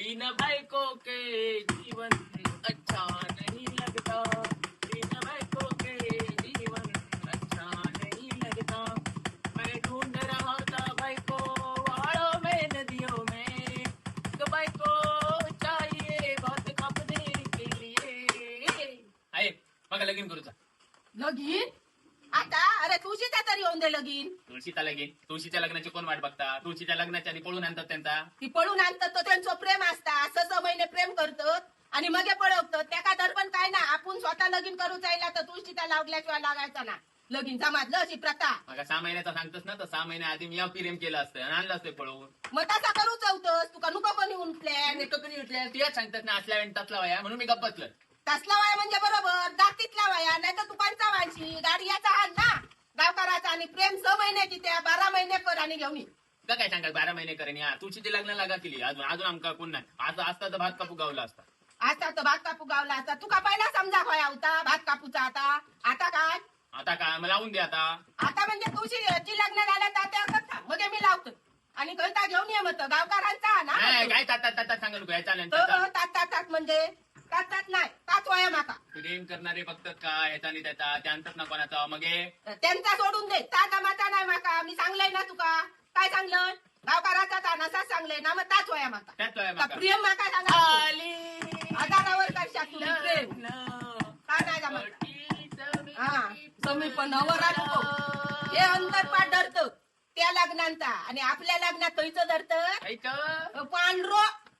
बिन भाईको के जीवन अच्छा नहीं लगता। बिन भाईको के जीवन अच्छा नहीं लगता। मैं ढूंढ रहा था भाई को पहाड़ों में नदियों में। तो भाई को चाहिए बहुत कपने के लिए। आहे बघा लगीन करूचा लगीन? आता? अरे तुळशीचा तरी होऊन दे लगीन। तुळशीचा लगीन? तुळशीच्या लग्नाची कोण वाट बघता? तुळशीच्या लग्नाच्या आधी पळून आणतात त्यांचा? ती पळून आणतात तो त्यांचं मगे पळवतात त्याका तर पण काय ना आपण स्वतः लगीन करू जायला तर तुळशीचा लावल्याशिवाय लागायचा ना. लगीन समाजलं अशी प्रथा. मग सहा महिन्याचा सांगतोस ना तर सहा महिन्या आधी मी प्रेम केलं असतं आणि आणलं असतं पळवून. मग तसा करू चौतस तुका नुका उठल्या? आणि कधी उठल्या? तुझ्याच सांगतात ना असल्या वेळ तसला वया म्हणून मी गप्प बसलं तसला वाया म्हणजे बरोबर दातीतला वाया नाही तर तुकांचा वायची गाडी याचा हाल ना. गावकाराचा आणि प्रेम स महिन्याची त्या बारा महिने कर आणि घेऊन ये. काय सांगाल बारा महिने करेन या. तुळशीची लग्न लागा केली अजून अजून आमका कोण नाही. आज असता तर भात कापू गावला असता. आता तर भात कापू गावला असता तुका पहिला समजा होया होता? भात कापूचा आता? आता काय? आता काय? मला लावून दे आता. आता म्हणजे तुझी याची लग्न झालं तात्या करता मग मी लावतो. आणि कळता घेऊन ये मत गावकारांचा ना? नाही, काय तात तात तात सांगाल काय चालेल तो तात तात तात म्हणजे? तात तात नाही. तात वया माका. प्रेम करणारे बघतात का ह्याचा आणि त्याचा. त्यांचाच ना कोणाचा? मग हे? त्यांचा सोडून दे. ताजा माता नाही माका. मी सांगलंय ना तुका. काय सांगलं? गावकाराचा तानाचा सांगलंय ना? मग ताच वया माका. त्याच वया का माका. प्रेम माका सांगा? आली आधारावर करशा तुम्ही प्रेम लग्न काय नाही जमत पटीचं हा तुम्ही पण नवरा नको हे अंतरपाठ धरत. त्या लग्नांचा आणि आपल्या लग्नात खयचं धरत. पांढरो